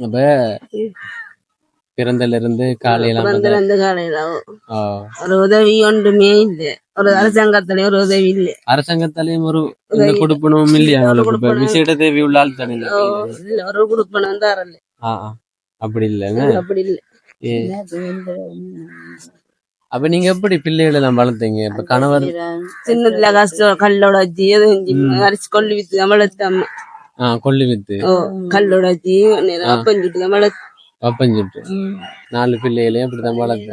அப்ப பிறந்தல இருந்து காலையில பிறந்தல இருந்து காலையில ஒரு உதவி ஒன்றுமே இல்லை. ஒரு அரசாங்கத்திலே ஒரு உதவி இல்லை. அரசாங்கத்தாலையும் ஒரு இந்த கொடுப்பனவும் இல்லையா? உங்களுக்கு விசேட தேவி உள்ள ஆள் தானே இல்ல. ஒரு கொடுப்பனம் ஆ. அப்படி இல்லைங்க அப்படி இல்லை. அப்ப நீங்க எப்படி பிள்ளைகளை எல்லாம் வளர்த்தீங்க? இப்ப கணவர் சின்னத்துல கஷ்டம் கல்லோட வச்சு எதுவும் அரிசி கொல்லி வித்து நம்மளத்த கொல்லி வித்து. ஓ கல்லோட வச்சு அப்பஞ்சுட்டு நம்மள வப்பஞ்சிட்டு நாலு பிள்ளைகளையும் அப்படித்தான் வளர்த்து.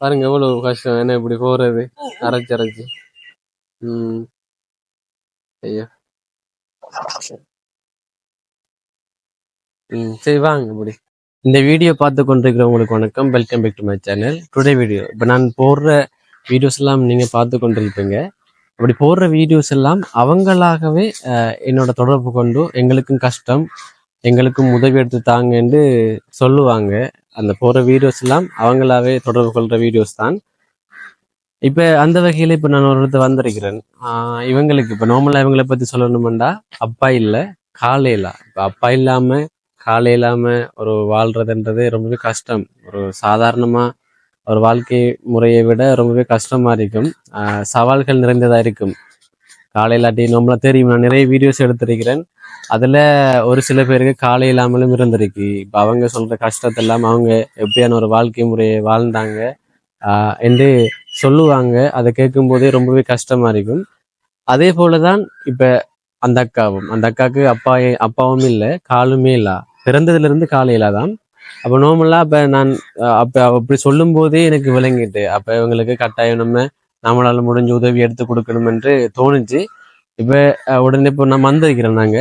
பாருங்க எவ்வளவு கஷ்டம். என்ன இப்படி போறது? அரைச்சு அரைச்சு. ம். ஐயோ. ம் சரி வாங்க இப்படி. இந்த வீடியோ பார்த்து கொண்டிருக்கிறவங்களுக்கு வணக்கம். Welcome back to my channel today video இப்போ நான் போடுற வீடியோஸ் எல்லாம் நீங்கள் பார்த்து கொண்டிருப்பீங்க. அப்படி போடுற வீடியோஸ் எல்லாம் அவங்களாகவே என்னோட தொடர்பு கொண்டு எங்களுக்கும் கஷ்டம் எங்களுக்கும் உதவி எடுத்து தாங்கன்னு சொல்லுவாங்க. அந்த போடுற வீடியோஸ் எல்லாம் அவங்களாவே தொடர்பு கொள்கிற வீடியோஸ் தான். இப்போ அந்த வகையில் இப்போ நான் ஒரு இடத்து வந்திருக்கிறேன். இவங்களுக்கு இப்போ நார்மலாக இவங்களை பற்றி சொல்லணுமெண்டா அப்பா இல்லை காலையிலா இப்போ அப்பா இல்லாமல் காலை இல்லாமல் ஒரு வாழ்கிறதுன்றது ரொம்பவே கஷ்டம். ஒரு சாதாரணமாக ஒரு வாழ்க்கை முறையை விட ரொம்பவே கஷ்டமாக இருக்கும். சவால்கள் நிறைந்ததாக இருக்கும். காலையிலாட்டி நம்மள தெரியும் நான் நிறைய வீடியோஸ் எடுத்திருக்கிறேன். அதில் ஒரு சில பேருக்கு காலை இல்லாமலும் இருந்திருக்கு. இப்போ அவங்க சொல்கிற கஷ்டத்தெல்லாம் அவங்க எப்படியான ஒரு வாழ்க்கை முறையை வாழ்ந்தாங்க என்று சொல்லுவாங்க. அதை கேட்கும்போதே ரொம்பவே கஷ்டமா இருக்கும். அதே போல தான் இப்போ அந்த அக்காவும். அந்த அக்காவுக்கு அப்பா அப்பாவும் இல்லை காலுமே இல்லை. பிறந்ததுல இருந்து காலையில தான் அப்ப நோமெல்லாம் அப்ப நான் அப்ப அப்படி சொல்லும் போதே எனக்கு விளங்கிட்டு அப்ப இவங்களுக்கு கட்டாயம் நம்ம நம்மளால முடிஞ்ச உதவி எடுத்து கொடுக்கணும் என்று தோணுச்சு. இப்ப அஹ் உடனே இப்போ நான் வந்திருக்கிறேன் நாங்க.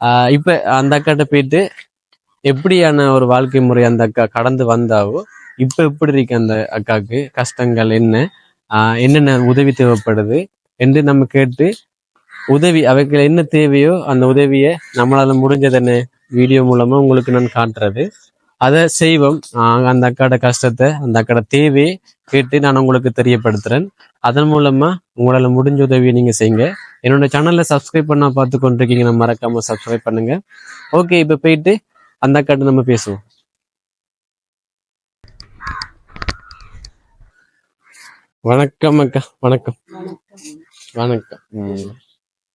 ஆஹ் இப்ப அந்த அக்காட்ட போயிட்டு எப்படியான ஒரு வாழ்க்கை முறை அந்த அக்கா கடந்து வந்தாவோ இப்ப எப்படி இருக்கு அந்த அக்காவுக்கு கஷ்டங்கள் என்ன? ஆஹ் என்னென்ன உதவி தேவைப்படுது? என்று நம்ம கேட்டு உதவி அவைக்கு என்ன தேவையோ அந்த உதவியை நம்மளால முடிஞ்சதுன்னு வீடியோ மூலமா உங்களுக்கு நான் காட்டுறது. அதை செய்வோம். அந்த அக்காட கஷ்டத்தை அந்த அக்காட தேவையை கேட்டு நான் உங்களுக்கு தெரியப்படுத்துறேன். அதன் மூலமா உங்களால முடிஞ்ச உதவியை நீங்க செய்யுங்க. என்னோட சேனல்ல சப்ஸ்கிரைப் பண்ணா பார்த்து கொண்டிருக்கீங்கன்னா மறக்காம சப்ஸ்கிரைப் பண்ணுங்க. ஓகே இப்ப போயிட்டு அந்த அக்காட்ட நம்ம பேசுவோம். வணக்கம் அக்கா வணக்கம். வணக்கம். ம்.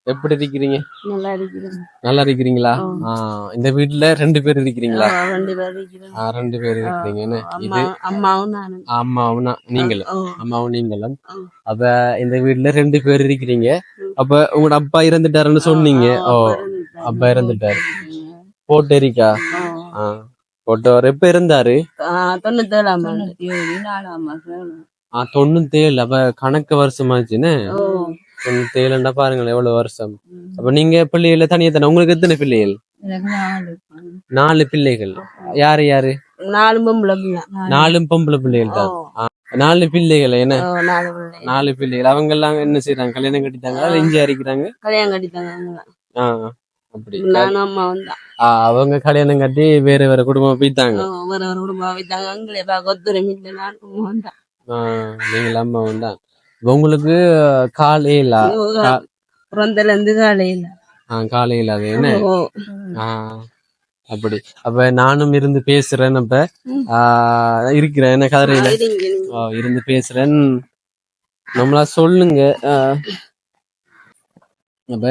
எப்படி இருக்கிறீங்க? நல்லா இருக்கிறேன். நல்லா இருக்கிறீங்களா? இந்த வீட்ல ரெண்டு பேர் இருக்கிறீங்களா? ஆ, ரெண்டு பேர் ரெண்டு பேர் இருக்கிறீங்க. இது அம்மாவும் நானும். அம்மாவும் நான்- நீங்களும். அம்மாவும் நீங்களும். அப்ப இந்த வீட்ல ரெண்டு பேர் இருக்கிறீங்க. அப்ப உங்களோட அப்பா இறந்துட்டாருன்னு சொன்னீங்க. ஓ அப்பா இறந்துட்டாரு. போட்டு இருக்கா போட்டவர் எப்ப இருந்தாரு ஆ, தொண்ணூத்தேழாம் ஆண்டு. ஆ தொண்ணூத்தேழு. அப்ப கணக்கு வருஷமாச்சுன்னு தொண்ணூத்தேழுண்டா பாருங்களேன் எவ்வளவு வருஷம். அப்ப நீங்க பிள்ளைகள தனியா தானே? உங்களுக்கு எத்தனை பிள்ளைகள்? நாலு பிள்ளைகள். யாரு யாரு? நாலு பொம்பளை நாலும் பொம்பளை பிள்ளைகள் தான். நாலு பிள்ளைகள் என்ன? நாலு பிள்ளை. நாலு பிள்ளைகள். அவங்க எல்லாம் என்ன செய்யறாங்க கல்யாணம் கட்டிட்டாங்களா? இல்ல இஞ்சி அரிக்கிறாங்க? கல்யாணம் கட்டிட்டாங்க அவங்க. ஆ அப்படி. அவங்க கல்யாணம் கட்டி வேற வேற குடும்பம் போயிட்டாங்க. ஒரு ஒரு குடும்பம் வைத்தாங்க எங்களை பார்க்க ஒத்துழைமை இல்லை. நானும் அம்மாவும் தான் ஆ, நீங்கள் அம்மாவும் தான் உங்களுக்கு காலையில பிறந்தல இருந்து காலையில ஆ, காலையில அது என்ன? ஓ, ஆ, அப்படி. அப்ப நானும் இருந்து பேசுறேன் அப்ப. இருக்கிறேன் என்ன கதிரையில இருந்து பேசுறேன். நம்மளா சொல்லுங்க. அப்ப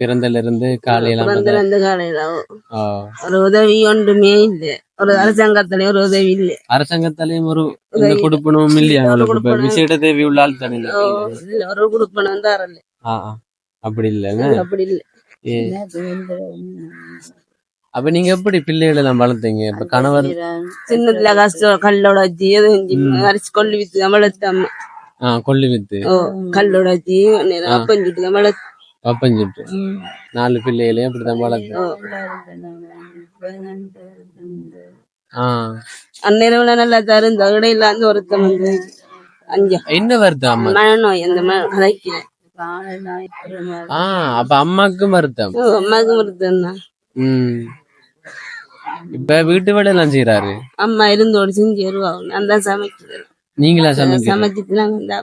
பிறந்தல இருந்து காலையில பிறந்தல இருந்து காலையில ஓ. ஆ, ஒரு உதவி ஒன்றுமே இல்லை. ஒரு அரசாங்கத்திலே ஒரு உதவி இல்லை. அரசாங்கத்தாலையும் ஒரு இந்த கொடுப்பனவும் இல்லையா? இப்ப விசேட தேவி உள்ள ஆள் தானே இல்ல. ஒரு கொடுப்பனம் ஆ. அப்படி இல்லைங்க அப்படி இல்லை. அப்ப நீங்க எப்படி பிள்ளைகளை எல்லாம் வளர்த்தீங்க? இப்ப கணவர் சின்னத்துல கஷ்டம் கல்லோட வச்சு அரிசி கொல்லி வித்து ஆ, கொல்லி வித்து. கல்லோட வச்சு அப்பஞ்சுட்டு நம்மள வப்பஞ்சிட்டு நாலு பிள்ளைகளையும் அப்படித்தான் வளர்த்து ஆ. அந்நேரம்ல நல்லா தரும் இடையில இருந்து ஒருத்தன் வந்து அஞ்சா என்ன வருது அம்மா? மனநோய் அந்த மாதிரி கதைக்கிறேன் ஆ அப்ப அம்மாக்கும் வருத்தம். ஓ, அம்மாவுக்கு ஒருத்தன் தான். ம். இப்ப வீட்டு வேலை எல்லாம் செய்யறாரு அம்மா இருந்தோடு செஞ்சு வருவாங்க. நான் தான் சமைக்கிறேன் நீங்களா சமைக்க சமைச்சிட்டு நாங்க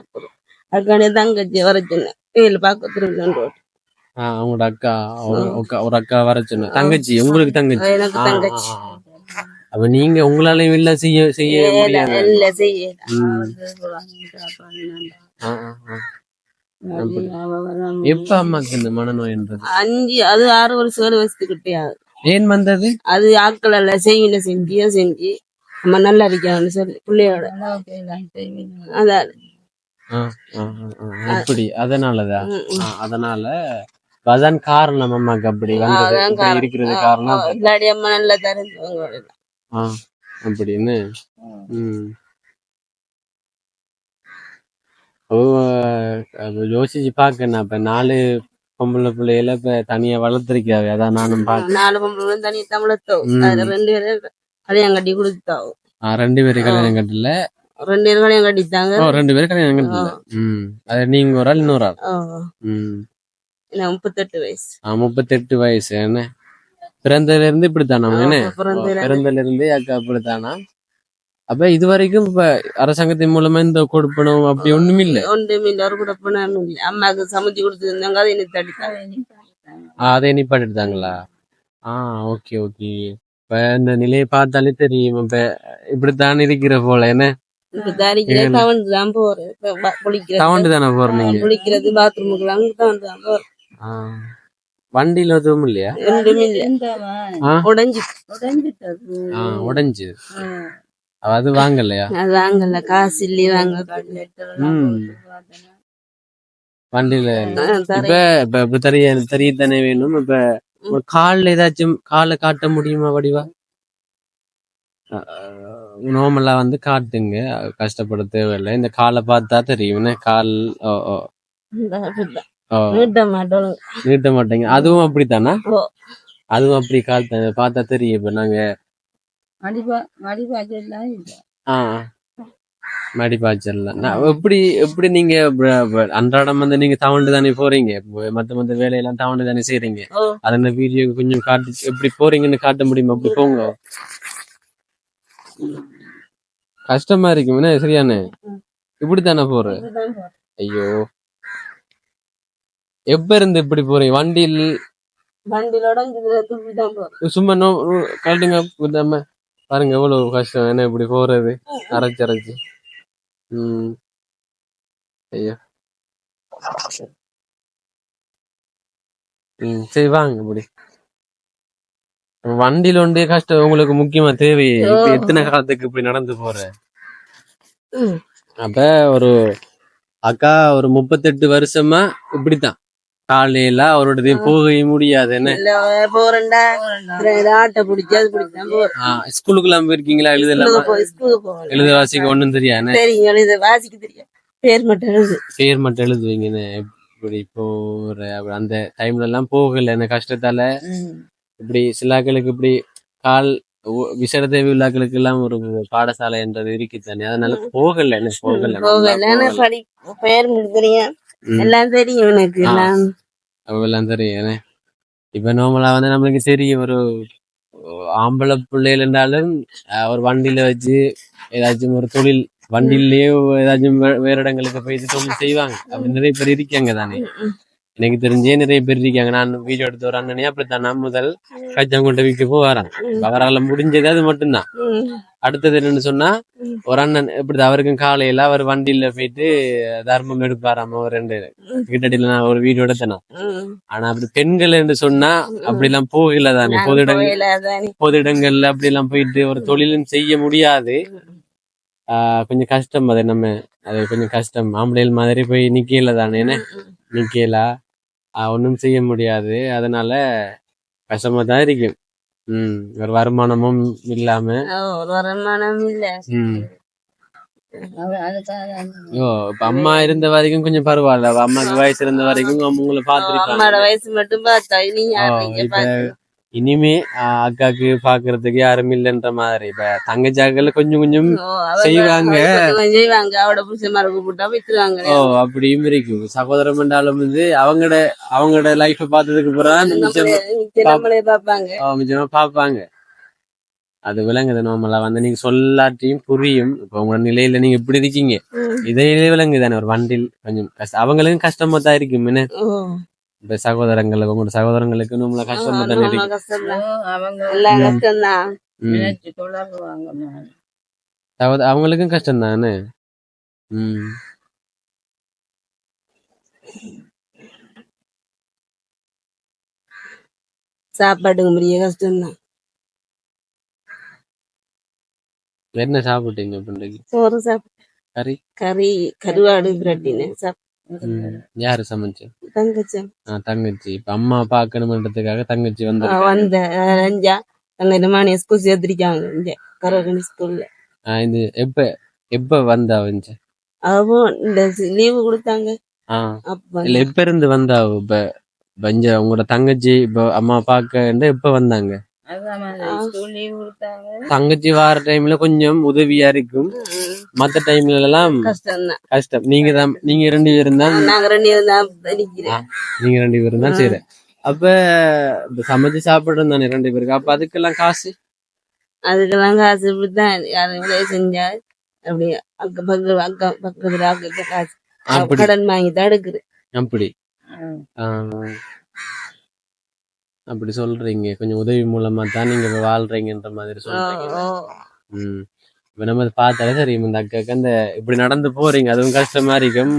அதுக்காண்டி தங்கச்சி வர சொன்னேன். வெயில் பார்க்க ஆ, அவங்களோட அக்கா ஒரு அக்கா- ஒரு அக்கா வர சொன்ன. தங்கச்சி உங்களுக்கு தங்கச்சி. தங்கச்சி. அப்ப நீங்க உங்களாலையும் இல்ல செய்ய செய்ய முடியாது. எப்ப அம்மாக்கு இந்த மனநோய்ன்றது அஞ்சு அது ஆறு வருஷம் ஏழு வருஷத்துக்கிட்டே ஏன் வந்தது? அது ஆட்கள் எல்லாம் செய்யல செஞ்சு செஞ்சு? நம்ம நல்லா இருக்கணும்னு சொல்லி பிள்ளையோட. அதான். அப்படி அதனாலதான் அதனால அதான் காரணம் அம்மாக்கு அப்படி வந்தது. இருக்கிறது காரணம். இல்லாடி அம்மா நல்லா தருவாங்க ஆ, அப்படின்னு. ம். யோசிச்சு பாக்கணும் அப்ப நாலு பொம்பளை பிள்ளைகள இப்ப தனியா வளர்த்திருக்காவே அதான் நானும் பாக்க நாலு பொம்பளை தனி தமிழத்தோ ம். அதுல ரெண்டு பேரும் கல்யாணம் கட்டி கொடுத்தாவோ ரெண்டு பேரும் கல்யாணம் கட்டல. ரெண்டு பேரும் கல்யாணம் கட்டித்தாங்க ரெண்டு பேரும் கல்யாணம் கட்டல ம். அது நீங்க ஒரு ஆள் இன்னொரு ஆள். ம். முப்பத்தெட்டு வயசு. முப்பத்தெட்டு வயசு என்ன? பிறந்ததுல இருந்து இப்படித்தானா என்ன? பிறந்ததுல இருந்து அக்கா அப்படித்தானா? அப்ப இது வரைக்கும் இப்ப அரசாங்கத்தின் மூலமா இந்த கொடுப்பனும் அப்படி ஒண்ணும் இல்ல ஒன்றும் இல்லை ஒரு கூட போனாலும் இல்லை. அம்மாவுக்கு சமைச்சு கொடுத்துருந்தாங்க அதை எனக்கு தடித்தாங்க. அதை நிப்பாட்டிட்டாங்களா ஆ ஓகே ஓகே. இப்ப இந்த நிலையை பார்த்தாலே தெரியும். இப்ப இப்படித்தான் இருக்கிற போல என்ன? தவண்டு தான் போறேன். குளிக்கிறது தானே பாத்ரூமுக்கு எல்லாம் தவண்டு தான் போறேன். வண்டியில எதுவும் இல்லையா? உடஞ்சி. ஆ, உடைஞ்சு. அது வாங்கலையா? வாங்கல. காசு இல்லையே வாங்க வண்டியில. இப்ப இப்ப இப்ப தெரிய தெரியத்தானே வேணும். இப்ப ஒரு கால்ல ஏதாச்சும் காலை காட்ட முடியுமா வடிவா? நார்மலா வந்து காட்டுங்க. கஷ்டப்பட தேவையில்லை. இந்த காலை பார்த்தா தெரியும். கால் ஓ. ஓ. நீட்ட மாட்டோம். நீட்ட மாட்டேங்க. அதுவும் அப்படித்தானா. அதுவும் அப்படி கால் பார்த்தா தெரியும் இப்ப நாங்க. ஆ. மடி பாய்ச்சல்ல நான் எப்படி எப்படி நீங்க அன்றாடம் வந்து நீங்க தவண்டு தானே போறீங்க? மத்த மத்த வேலையெல்லாம் தவண்டு தானே செய்றீங்க? ஓ. அது அந்த வீடியோ கொஞ்சம் காட்டி எப்படி போறீங்கன்னு காட்ட முடியுமா? அப்படி போங்க. கஷ்டமா இருக்கும் சரியானே? இப்படித்தானே போற. ஐயோ. எப்ப இருந்து இப்படி போறீங்க? வண்டியில் வண்டியில உடஞ்சதுல துப்பி தான் போறேன் சும்மா நோ கழட்டுங்க விடாம பாருங்க எவ்வளவு கஷ்டம் என்ன இப்படி போறது? அரைச்சு அரைச்சு. ம். ஐயோ. ம் சரி வாங்க இப்படி. வண்டியில ஒன்றே கஷ்டம் உங்களுக்கு முக்கியமா தேவை எத்தனை காலத்துக்கு இப்படி நடந்து போற. அப்ப ஒரு அக்கா ஒரு முப்பத்தெட்டு வருஷமா இப்படித்தான். காலையில அவரோட போகவே முடியாது என்ன போயிருக்கீங்களா? ஸ்கூலுக்கு போய் ஸ்கூலுக்கு போகணும் எழுத வாசிக்க ஒண்ணும் தெரியாது பேர் மட்டும் எழுது. பேர் மட்டும் எழுதுவீங்கன்னு. இப்படி போற அந்த டைம்ல எல்லாம் போகல என்ன கஷ்டத்தால? இப்படி சிலாக்களுக்கு இப்படி கால் ஒ- விசேட தேவை உள்ளாக்களுக்கு எல்லாம் ஒரு பாடசாலை என்றது இருக்கு தானே அதனால போகல என்ன போகல போகல. பேர் மட்டும் தெரியும். எல்லாம் தெரியும் எனக்கு. எல்லாம். அவெல்லாம் தெரியும்? இப்ப நார்மலா வந்து நம்மளுக்கு தெரியும் ஒரு ஆம்பளை பிள்ளைகள் அஹ், ஒரு வண்டியில வச்சு ஏதாச்சும் ஒரு தொழில் வண்டியிலேயே ஏதாச்சும் வேற இடங்களுக்கு போயிட்டு தொழில் செய்வாங்க. அப்படி நிறைய பேர் இருக்காங்க தானே? எனக்கு தெரிஞ்சே நிறைய பேர் இருக்காங்க. நான் வீடியோ எடுத்து ஒரு அண்ணனே அப்படித்தான் நான் முதல் கச்சம் கொண்டு விற்க போறான் அவரால் முடிஞ்சது அது மட்டும்தான். அடுத்தது என்னன்னு சொன்னா ஒரு அண்ணன் இப்படி அவருக்கும் காலையில அவர் வண்டியில போயிட்டு தர்மம் எடுப்பாராம ஒரு ரெண்டு. கிட்டடியில நான் ஒரு வீடியோ எடுத்தேன். ஆனா அப்படி பெண்கள் என்று சொன்னா அப்படி எல்லாம் போகல தானே. பொது இடங்கள். பொது இடங்கள்ல அப்படி எல்லாம் போயிட்டு ஒரு தொழிலும் செய்ய முடியாது. ஆஹ் கொஞ்சம் கஷ்டம் அது நம்ம. அது கொஞ்சம் கஷ்டம். ஆம்பளைகள் மாதிரி போய் நிக்கல தானே என்ன? நிக்கல? ஒன்றும் செய்ய முடியாது. அதனால கஷ்டமா தான் இருக்கும் ம் ஒரு வருமானமும் இல்லாம. ஓ, ஒரு வருமானம் இல்ல. ஓ இப்ப அம்மா இருந்த வரைக்கும் கொஞ்சம் பரவாயில்ல. அம்மாக்கு வயசு இருந்த வரைக்கும் உங்களை அம்மாவோட வயசு மட்டும் பார்த்தா இனிமே அக்காக்கு பாக்குறதுக்கு யாரும் இல்லைன்ற மாதிரி. இப்ப தங்கச்சாக்கள் கொஞ்சம் கொஞ்சம் செய்வாங்க. ஓ அப்படியும் இருக்கும். சகோதரம் என்றாலும் வந்து அவங்களோட அவங்களோட லைஃப் பார்த்ததுக்கு நம்மளே நம்மளே பாப்பாங்க அது விளங்குது நார்மலா வந்து நீங்க சொல்லாட்டியும் புரியும். இப்ப உங்களோட நிலையில நீங்க இப்படி இருக்கீங்க. ம். இதே விளங்குது தானே ஒரு வண்டில் கொஞ்சம். கஷ்டம் அவங்களுக்கும் கஷ்டமா தான் இருக்கும். என்ன? இப்ப சகோதரங்களுக்கு உங்களோட சகோதரங்களுக்கு நம்மள கஷ்டம் அவங்களுக்கும் கஷ்டம் தானே ம். சாப்பாட்டுக்கு பெரிய கஷ்டம்தான். என்ன சாப்பிட்டீங்க சோறு சாப்பிட்டு கறி? கறி கருவாடு பிரட்டின்னு சாப்பிட்டு. யாரு சமைச்சு தங்கச்சி. தங்கச்சி. இப்ப அம்மா பாக்கணும்ன்றதுக்காக தங்கச்சி வந்து வந்த ரஞ்சா. தங்க மணி ஸ்கூல் சேர்த்திருக்காங்க இங்க கரகணி ஸ்கூல்ல இது எப்ப எப்ப வந்தா வந்து அவ இந்த லீவு கொடுத்தாங்க. இல்ல எப்ப இருந்து வந்தா? இப்ப இங்க உங்களோட தங்கச்சி இப்ப அம்மா பாக்க எப்ப வந்தாங்க? தங்கச்சி வார டைம்ல கொஞ்சம் உதவியா இருக்கும். மத்த டைம்ல எல்லாம் கஷ்டம். நீங்க தான் நீங்க ரெண்டு பேரும் தான். நாங்க ரெண்டு பேரும் தான் படிக்கிறேன் நீங்க ரெண்டு பேரும் தான் சரி. அப்ப சமைச்சு சாப்பிடுறோம் தானே ரெண்டு பேருக்கு. அப்ப அதுக்கெல்லாம் காசு? அதுக்கெல்லாம் காசு இப்படித்தான் யாரும் செஞ்சா அப்படி அக்க பக்கத்து அக்கா பக்கத்துல அக்க காசு. அப்படி. கடன் வாங்கி தான் எடுக்குது. அப்படி. அப்படி சொல்றீங்க. கொஞ்சம் உதவி மூலமா தான் நீங்க இப்ப வாழ்றீங்கன்ற மாதிரி சொல்றீங்க. ம். இப்ப நம்ம பார்த்தாலே தெரியும் இந்த அக்காக்கு அந்த இப்படி நடந்து போறீங்க. அதுவும் கஷ்டமா இருக்கும்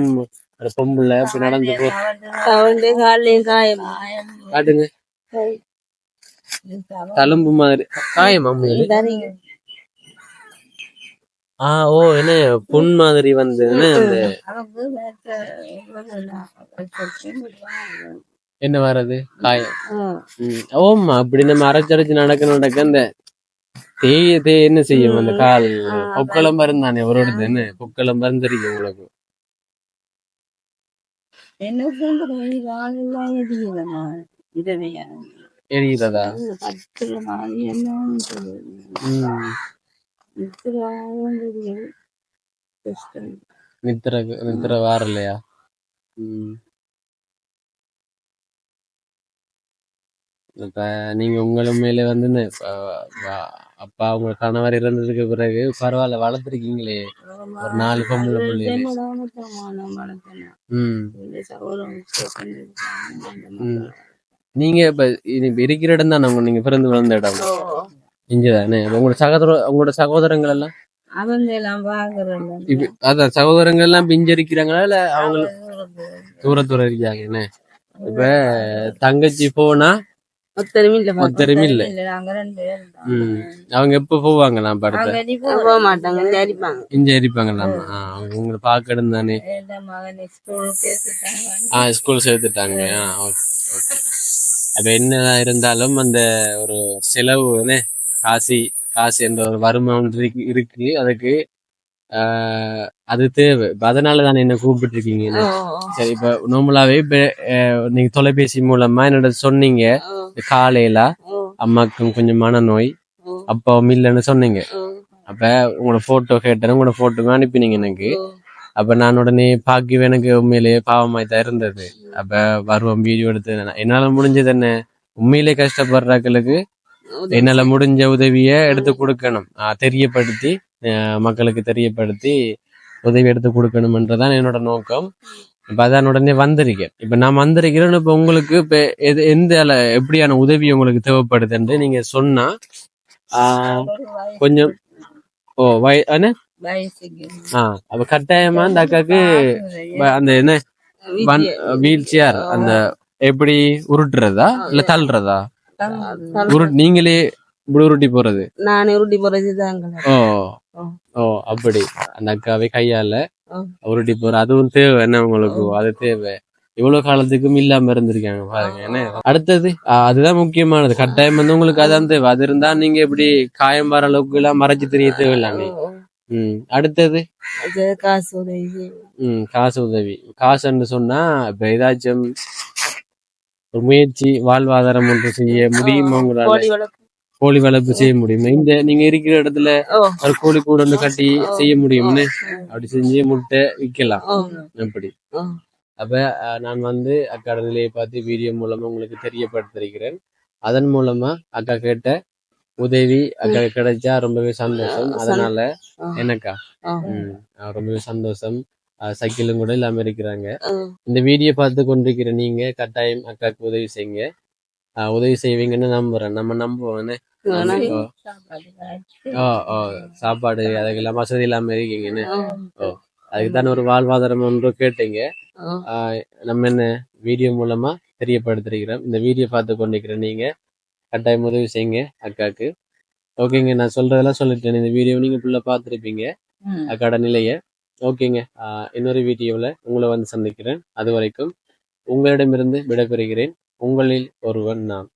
ஒரு பொம்பளை இப்படி நடந்து போ காட்டுங்க. தழும்பு மாதிரி. காயம் அம்மையில ஆ ஓ என்ன புண் மாதிரி வந்து அந்த என்ன வர்றது? காயம். ம். ம். ஓம்மா அப்படி நம்ம அரைச்சரைச்சு நடக்க நடக்க அந்த தேய தேய என்ன செய்யும்? அந்த கால் பொக்களம் மருந்தானே ஒரு இடத்துல என்ன பொக்களம் மருந்தறியும் உங்களுக்கு எனக்கு இந்த கை காலெல்லாம் எரியுதம்மா இப்ப நீங்க உங்கள மேல வந்து அப்பா உங்க கணவர் இறந்ததுக்கு பிறகு பரவாயில்ல வளர்த்துருக்கீங்களே. ஒரு நாலு பொம்பளை ம். நீங்க இப்ப இருக்கிற இடம் தானே உங்க நீங்க பிறந்து வளர்ந்த இடம்? இங்கதானே? உங்களோட சகோதர உங்களோட சகோதரங்கள் எல்லாம் அவங்க அதான் சகோதரங்கள் எல்லாம் பிஞ்சு இருக்கிறாங்களா இல்ல அவங்க தூர தூர இருக்காங்க இப்ப தங்கச்சி போனா ஒத்தருமே இல்ல. ஒத்தருமே இல்ல அவங்க எப்ப போவாங்க நான் படத்தை. போக மாட்டாங்க இங்க அவங்க உங்களை பார்க்கணும் தானே. ஆ ஸ்கூல் சேர்த்துட்டாங்க. ஆ ஓகே ஓகே. அப்ப என்ன இருந்தாலும் அந்த ஒரு செலவு காசி காசு என்ற ஒரு வருமானம் இருக்கு இருக்கு. அதுக்கு ஆஹ், அது தேவை. இப்ப அதனால தானே என்ன கூப்பிட்டு இருக்கீங்க என்ன? சரி இப்ப நார்மலாவே இப்ப நீங்க தொலைபேசி மூலமா என்னோட சொன்னீங்க. காலையில அம்மாக்கும் கொஞ்சம் மனநோய். அப்பாவும் இல்லைன்னு சொன்னீங்க. அப்ப உங்களோட போட்டோ கேட்டேன். உங்களோட போட்டோ அனுப்பினீங்க எனக்கு. அப்ப நான் உடனே பாக்கி எனக்கு உண்மையிலேயே பாவமாய் தான் இருந்தது. அப்ப வருவோம் வீடியோ எடுத்து. என்னால முடிஞ்சது என்ன? உண்மையிலே கஷ்டப்படுறாக்களுக்கு என்னால முடிஞ்ச உதவிய எடுத்து கொடுக்கணும். தெரியப்படுத்தி மக்களுக்கு தெரியப்படுத்தி உதவி எடுத்து கொடுக்கணும்ன்றதான் என்னோட நோக்கம். இப்ப அதான் உடனே வந்திருக்கேன். இப்ப நான் வந்திருக்கிறேன் இப்ப உங்களுக்கு இப்ப எது எந்த எப்படியான உதவி உங்களுக்கு தேவைப்படுதுன்னு நீங்க சொன்னா ஆஹ் ஒரு வயசு கொஞ்சம் ஓ வய என்ன? ஆ அப்ப கட்டாயமா அந்த அக்காக்கு வ- அந்த என்ன வீல் சேர் அந்த எப்படி உருட்டுறதா இல்ல தள்ளுறதா? உரு நீங்களே இப்படி உருட்டி போறது. நானே உருட்டி போறது ஓ. ஓ அப்படி. அந்த அக்காவை கையால உருட்டி போற அதுவும் தேவை என்ன உங்களுக்கு? அது தேவை. இவ்வளவு காலத்துக்கும் இல்லாம இருந்திருக்காங்க பாருங்க என்ன? அடுத்தது அதுதான் முக்கியமானது. கட்டாயம் வந்து உங்களுக்கு அதான் தேவை. அது இருந்தா நீங்க இப்படி காயம் வர அளவுக்கு எல்லாம் மறைச்சு தெரிய தேவையில்லாமே ம் அடுத்தது? காசு உதவி. செய்யும். ம் காசு உதவி. காசுன்னு சொன்னா இப்ப ஏதாச்சும் ஒரு முயற்சி வாழ்வாதாரம் ஒன்று செய்ய முடியுமா உங்களால? கோழி வளர்ப்பு செய்ய முடியுமா? இந்த நீங்க இருக்கிற இடத்துல ஒரு கோழி கூட ஒன்று கட்டி செய்ய முடியும்னு அப்படி செஞ்சு முட்டை விற்கலாம். அப்படி. அப்ப நான் வந்து அக்கா நிலையை பார்த்து வீடியோ மூலமா உங்களுக்கு தெரியப்படுத்திருக்கிறேன் அதன் மூலமா அக்கா கேட்ட உதவி அக்கா கிடைச்சா ரொம்பவே சந்தோஷம். அதனால ஆ. எனக்கா? ஆ. ம். அஹ் ரொம்பவே சந்தோஷம். சைக்கிளும் கூட இல்லாம இருக்கிறாங்க. இந்த வீடியோ பார்த்து கொண்டிருக்கிற நீங்க கட்டாயம் அக்காவுக்கு உதவி செய்யுங்க. உதவி செய்வீங்கன்னு நம்புறேன். நம்ம? ஆனா, ஓ. ஓ ஓ சாப்பாடு. அதுக்கெல்லாம் வசதி இல்லாம இருக்கீங்கன்னு. ஆ, அதுக்கு தானே ஒரு வாழ்வாதாரம் ஒன்று கேட்டீங்க. நம்ம என்ன வீடியோ மூலமா தெரியப்படுத்திருக்கிறோம். இந்த வீடியோ பார்த்து கொண்டிருக்கிற நீங்க கட்டாயம் உதவி செய்யுங்க அக்காக்கு. ஓகேங்க நான் சொல்றதெல்லாம் சொல்லிட்டேன். இந்த வீடியோ நீங்க ஃபுல்லா பார்த்துருப்பீங்க ம். அக்காட நிலைய. ஓகேங்க இன்னொரு வீடியோவில் உங்களை வந்து சந்திக்கிறேன். அது வரைக்கும் உங்களிடமிருந்து விடைபெறுகிறேன். உங்களில் ஒருவன் நான்.